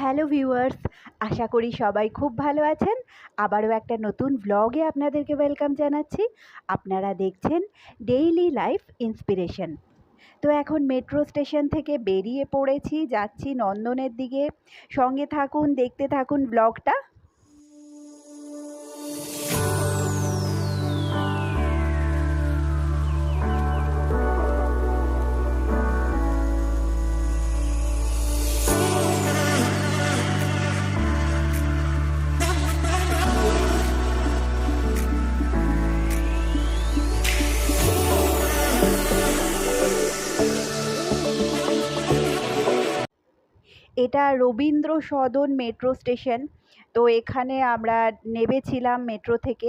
Hello viewers, আশা করি সবাই খুব ভালো আছেন। আবারও একটা নতুন ব্লগে আপনাদেরকে ওয়েলকাম জানাচ্ছি। আপনারা দেখছেন ডেইলি লাইফ ইন্সপিরেশন তো এখন মেট্রো স্টেশন থেকে বেরিয়ে পড়েছি, যাচ্ছি নন্দনের দিকে। সঙ্গে থাকুন, দেখতে থাকুন ব্লগটা এটা রবীন্দ্র সদন মেট্রো স্টেশন। তো এখানে আমরা নেমেছিলাম মেট্রো থেকে।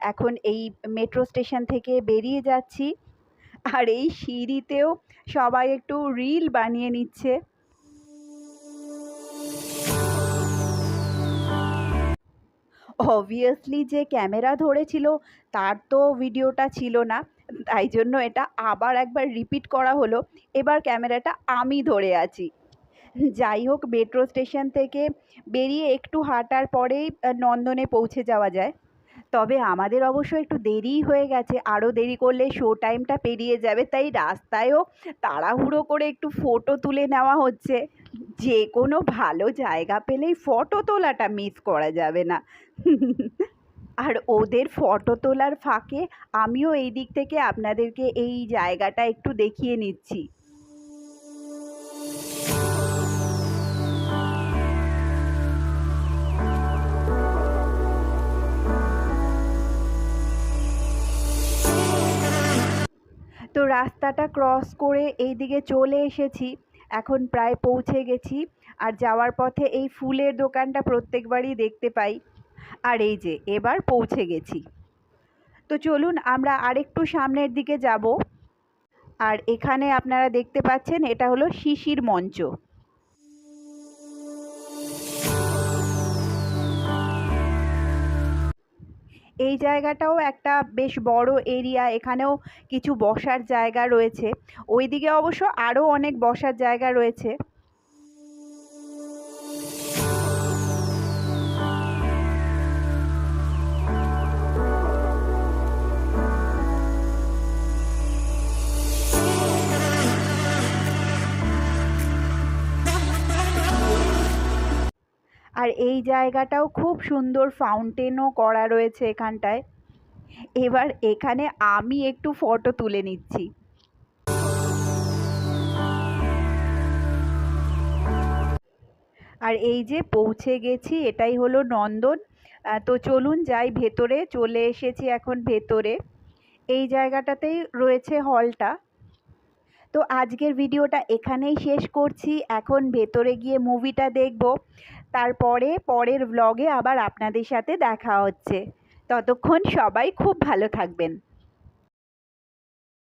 এখন এই মেট্রো স্টেশন থেকে বেরিয়ে যাচ্ছি। আর এই সিঁড়িতেও সবাই একটু রিল বানিয়ে নিচ্ছে। অবভিয়াসলি যে ক্যামেরা ধরেছিল, তার তো ভিডিওটা ছিল না। তাই জন্য এটা আবার একবার রিপিট করা হলো। এবার ক্যামেরাটা আমি ধরে আছি। যাই হোক মেট্রো স্টেশন থেকে বেরিয়ে একটু হাঁটার পরেই নন্দনে পৌঁছে যাওয়া যায়। তবে আমাদের অবশ্য একটু দেরিই হয়ে গেছে। আরও দেরি করলে শো টাইমটা পেরিয়ে যাবে। তাই রাস্তায়ও তাড়াহুড়ো করে একটু ফটো তুলে নেওয়া হচ্ছে। যে কোনো ভালো জায়গা পেলেই ফটো তোলাটা মিস করা যাবে না। আর ওদের ফটো তোলার ফাঁকে আমিও এই দিক থেকে আপনাদেরকে এই জায়গাটা একটু দেখিয়ে নিচ্ছি। রাস্তাটা ক্রস করে এই দিকে চলে এসেছি। এখন প্রায় পৌঁছে গেছি আর যাওয়ার পথে এই ফুলের দোকানটা প্রত্যেকবারই দেখতে পাই। আর এই যে, এবার পৌঁছে গেছি। তো চলুন আমরা আরেকটু সামনের দিকে যাব। আর এখানে আপনারা দেখতে পাচ্ছেন, এটা হলো শিশির মঞ্চ। এই জায়গাটাও একটা বেশ বড় এরিয়া, এখানেও কিছু বসার জায়গা রয়েছে। ওইদিকে অবশ্য আরও অনেক বসার জায়গা রয়েছে। আর এই জায়গাটাও খুব সুন্দর ফাউন্টেনও করা রয়েছে এখানটায়। এবার এখানে আমি একটু ফটো তুলে নিচ্ছি। আর এই যে পৌঁছে গেছি, এটাই হলো নন্দন। তো চলুন যাই ভেতরে, চলে এসেছি এখন ভেতরে। এই জায়গাটাতেই রয়েছে হলটা তো আজকের ভিডিওটা এখানেই শেষ করছি। এখন ভেতরে গিয়ে মুভিটা দেখব। তারপরে পরের ব্লগে আবার আপনাদের সাথে দেখা হচ্ছে। ততক্ষণ সবাই খুব ভালো থাকবেন।